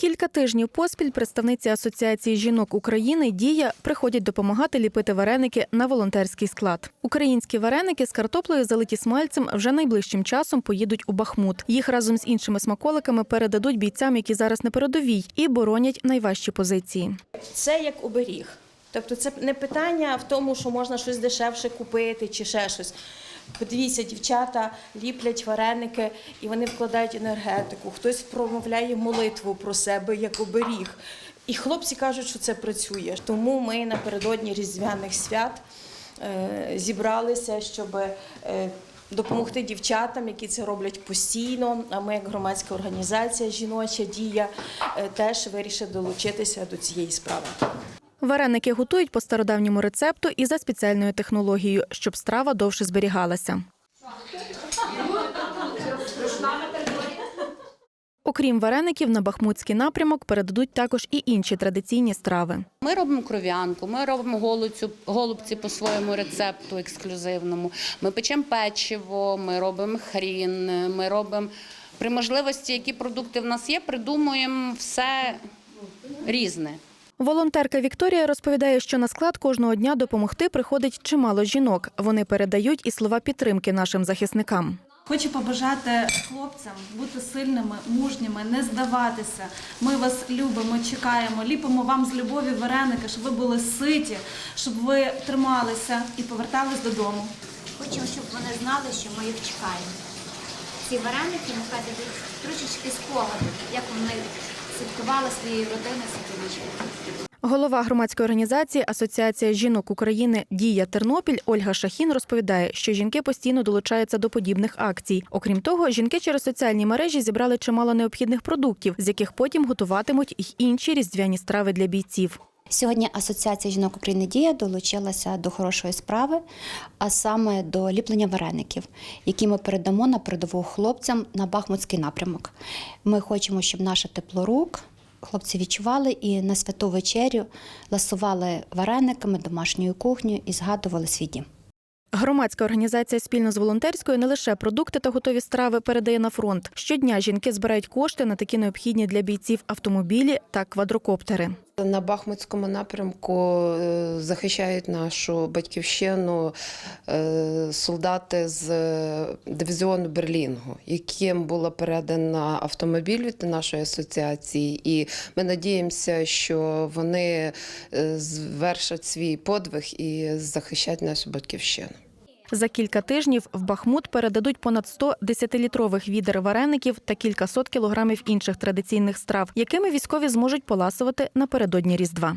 Кілька тижнів поспіль представниці Асоціації жінок України Дія приходять допомагати ліпити вареники на волонтерський склад. Українські вареники з картоплею, залиті смальцем, вже найближчим часом поїдуть у Бахмут. Їх разом з іншими смаколиками передадуть бійцям, які зараз на передовій, і боронять найважчі позиції. Це як оберіг. Тобто це не питання в тому, що можна щось дешевше купити чи ще щось. Подивіться, дівчата ліплять вареники і вони вкладають енергетику. Хтось промовляє молитву про себе як оберіг. І хлопці кажуть, що це працює. Тому ми напередодні різдвяних свят е, зібралися, щоб е, допомогти дівчатам, які це роблять постійно. А ми, як громадська організація Жіноча дія, е, теж вирішили долучитися до цієї справи. Вареники готують по стародавньому рецепту і за спеціальною технологією, щоб страва довше зберігалася. Окрім вареників, на бахмутський напрямок передадуть також і інші традиційні страви. Ми робимо кров'янку, ми робимо голубцю, голубці по своєму рецепту ексклюзивному. Ми печемо печиво, ми робимо хрін, ми робимо при можливості, які продукти в нас є, придумуємо все різне. Волонтерка Вікторія розповідає, що на склад кожного дня допомогти приходить чимало жінок. Вони передають і слова підтримки нашим захисникам. Хочу побажати хлопцям бути сильними, мужніми, не здаватися. Ми вас любимо, чекаємо, ліпимо вам з любові вареники, щоб ви були ситі, щоб ви трималися і повертались додому. Хочемо, щоб вони знали, що ми їх чекаємо. Ці вареники нехай дадуть трошечки спогаду, як вони святкували своєю родиною святиночку. Голова громадської організації Асоціація жінок України Дія Тернопіль Ольга Шахін розповідає, що жінки постійно долучаються до подібних акцій. Окрім того, жінки через соціальні мережі зібрали чимало необхідних продуктів, з яких потім готуватимуть й інші різдвяні страви для бійців. Сьогодні Асоціація жінок України Дія долучилася до хорошої справи, а саме до ліплення вареників, які ми передамо на передову хлопцям на Бахмутський напрямок. Ми хочемо, щоб наша теплорук хлопці відчували і на святу вечерю ласували варениками домашньою кухнею і згадували свій. Громадська організація спільно з волонтерською не лише продукти та готові страви передає на фронт. Щодня жінки збирають кошти на такі необхідні для бійців автомобілі та квадрокоптери. На Бахмутському напрямку е, захищають нашу батьківщину е, солдати з е, дивізіону Берлінгу, яким було передано автомобіль від нашої асоціації, і ми надіємося, що вони звершать свій подвиг і захищать нашу батьківщину. За кілька тижнів в Бахмут передадуть понад 100 10-літрових відер вареників та кількасот кілограмів інших традиційних страв, якими військові зможуть поласувати напередодні Різдва.